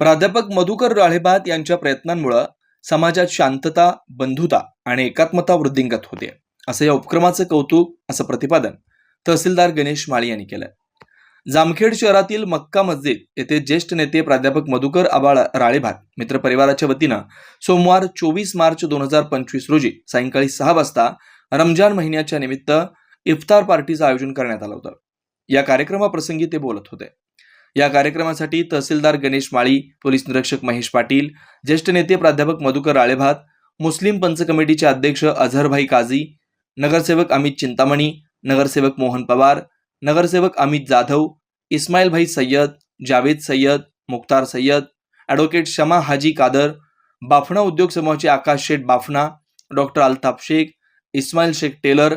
प्राध्यापक मधुकर राळेबात यांच्या प्रयत्नांमुळं समाजात शांतता बंधुता आणि एकात्मता वृद्धिंगत होते. असं या उपक्रमाचं कौतुक असं प्रतिपादन तहसीलदार गणेश माळी यांनी केलं जामखेड शहरातील मक्का मस्जिद येथे ज्येष्ठ नेते प्राध्यापक मधुकर आबाळ राळेभात मित्र परिवाराच्या वतीनं सोमवार चोवीस मार्च दोन हजार पंचवीस रोजी सायंकाळी सहा वाजता रमजान महिन्याच्या निमित्त इफ्तार पार्टीचं आयोजन करण्यात आलं होतं. या कार्यक्रमाप्रसंगी ते बोलत होते. या कार्यक्रमासाठी तहसीलदार गणेश माळी पोलीस निरीक्षक महेश पाटील ज्येष्ठ नेते प्राध्यापक मधुकर राळेभात मुस्लिम पंच कमिटीचे अध्यक्ष अझहरभाई काझी नगरसेवक अमित चिंतामणी नगरसेवक मोहन पवार नगरसेवक अमित जाधव इस्माईलभाई सय्यद जावेद सय्यद मुख्तार सय्यद ॲडव्होकेट शमा हाजी कादर बाफणा उद्योग समूहाचे Akash Sheth Bafna doctor Altaf Shaikh Ismail Shaikh tailor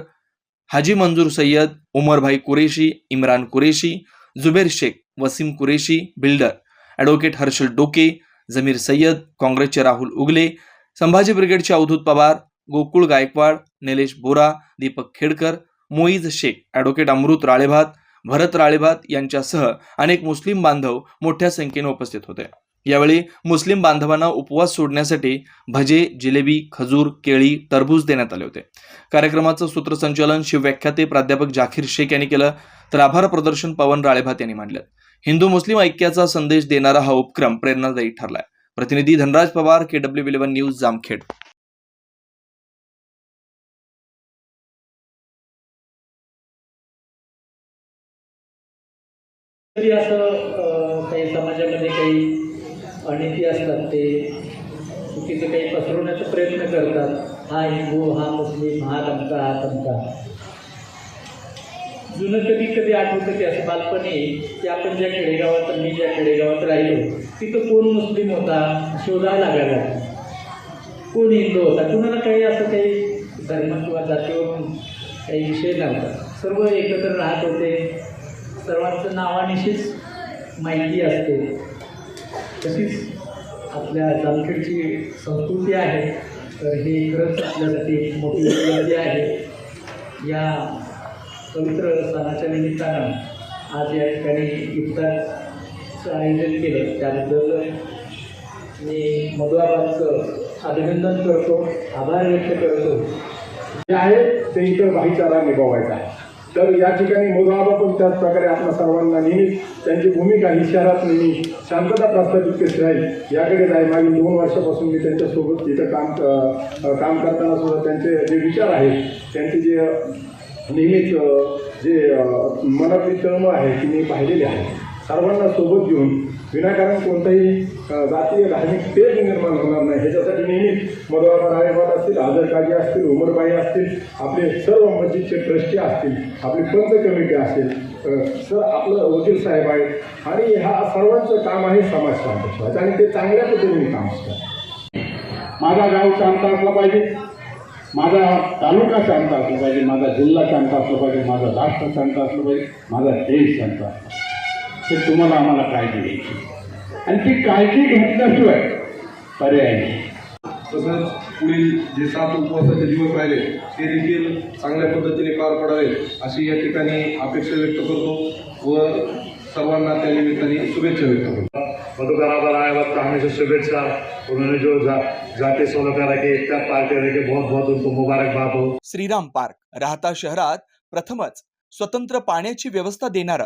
Haji Manzoor Sayyad Umarbhai Qureshi Imran Qureshi Zuber Shaikh Wasim Qureshi builder advocate Harshal Doke Jamir Sayyad काँग्रेसचे राहुल उगले संभाजी ब्रिगेडचे अवधूत पवार गोकुळ गायकवाड निलेश बोरा दीपक खेडकर मोईज शेख ॲडव्होकेट अमृत राळेभात भरत राळेभात यांच्यासह अनेक मुस्लिम बांधव मोठ्या संख्येने उपस्थित होते. यावेळी मुस्लिम बांधवांना उपवास सोडण्यासाठी भजे जिलेबी खजूर केळी टरबूज देण्यात आले होते. कार्यक्रमाचं सूत्रसंचालन शिवव्याख्याते प्राध्यापक जाकीर शेख यांनी केलं तर आभार प्रदर्शन पवन राळेभात यांनी मांडलं. हिंदू मुस्लिम ऐक्याचा संदेश देणारा हा उपक्रम प्रेरणादायी ठरलाय. प्रतिनिधी Dhanraj Pawar K W eleven news Jamkhed. असं अ, काही समाजामध्ये काही अनिती असतात ते चुकीचे काही पसरवण्याचा प्रयत्न करतात. हा हिंदू हा मुस्लिम हा तमका हा तमका जुनं कधी कधी आठवतं की असं बालपणी की आपण ज्या खेडेगावात मी ज्या खेडेगावात राहिलो तिथं कोण मुस्लिम होता शोधायला लागायला. कोण हिंदू होता? कुणाला काही असं काही धर्म किंवा जातीवर काही विषय नव्हता. सर्व एकत्र राहत होते. सर्वांचं नावानिशीच माहिती असते. तशीच आपल्या जामखेडची संस्कृती आहे तर हे खरंच आपल्यासाठी एक मोठी उपलब्धी आहे. या पवित्र सणाच्या निमित्तानं आज या ठिकाणी इफ्तारचं आयोजन केलं. त्याबद्दल मी मधुआबादचं अभिनंदन करतो आभार व्यक्त करतो. जे आहे ते इतर भाईचारा निभावायचा आहे. तर या ठिकाणी मोदाबा पण त्याच प्रकारे आपल्या सर्वांना नेहमी त्यांची भूमिका ही शहरात नेहमी शांतता प्रस्थापित कशी राहील याकडे जाईल मागील दोन वर्षापासून मी त्यांच्यासोबत इथं काम काम करताना सुद्धा त्यांचे जे विचार आहेत त्यांचे जे नेहमीच जे मनातली तळमळ आहे ती मी पाहिलेली आहे. सर्वांना सोबत घेऊन विनाकारण कोणताही जातीय धार्मिक तेज निर्माण होणार नाही. ह्याच्यासाठी नेहमीच मधुबाबा रायबाद असतील आझर काजी असतील उमरबाई असतील आपले सर्व मस्जिदचे ट्रस्टी असतील आपली पंच कमिटी असेल सर आपलं वकील साहेब आहेत. आणि ह्या सर्वांचं काम आहे समाज शांत आणि ते चांगल्या पद्धतीने काम असतात माझा गाव शांत असला पाहिजे. माझा तालुका शांत असला पाहिजे. माझा जिल्हा शांत असला पाहिजे. माझा राष्ट्र शांत असलं पाहिजे. माझा देश शांत असला पाहिजे. ते तुम्हाला आम्हाला काळजी घ्यायची. आणि ती काळजी घेतल्याशिवाय पर्याय नाही. तसंच पुढील जे सात उपवासाचे दिवस राहिले ते देखील चांगल्या पद्धतीने पार पडावे अशी या ठिकाणी अपेक्षा व्यक्त करतो व सर्वांना त्या निमित्ताने शुभेच्छा व्यक्त करतो. मधुकर आए वक्त हमेशा शुभेच्छा. उन्होंने जो जा, जाति सोलह रखे इफ्तार पार्टी रखे बहुत बहुत उनको मुबारकबाद हो श्रीराम पार्क राहता शहरात प्रथमच स्वतंत्र पाण्याची व्यवस्था देणारं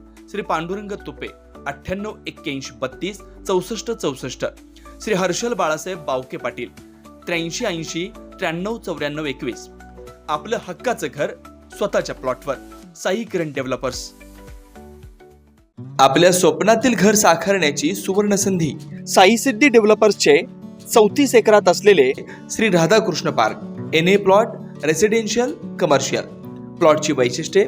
श्री पांडुरंग तुपे अठ्ठ्याण्णव एक्क्याऐंशी बत्तीस चौसष्ट चौसष्ट. श्री हर्षल बाळासाहेब बावके पाटील त्र्याऐंशी ऐंशी त्र्याण्णव चौऱ्याण्णव एकवीस. आपलं हक्काचं घर स्वतःच्या प्लॉटवर. साई किरण डेव्हलपर्स. आपल्या स्वप्नातील घर साकारण्याची सुवर्ण संधी साई सिद्धी डेव्हलपर्सचे चौतीस एकरात असलेले Shri Radhakrishna Park. N A plot residential commercial प्लॉटची वैशिष्ट्ये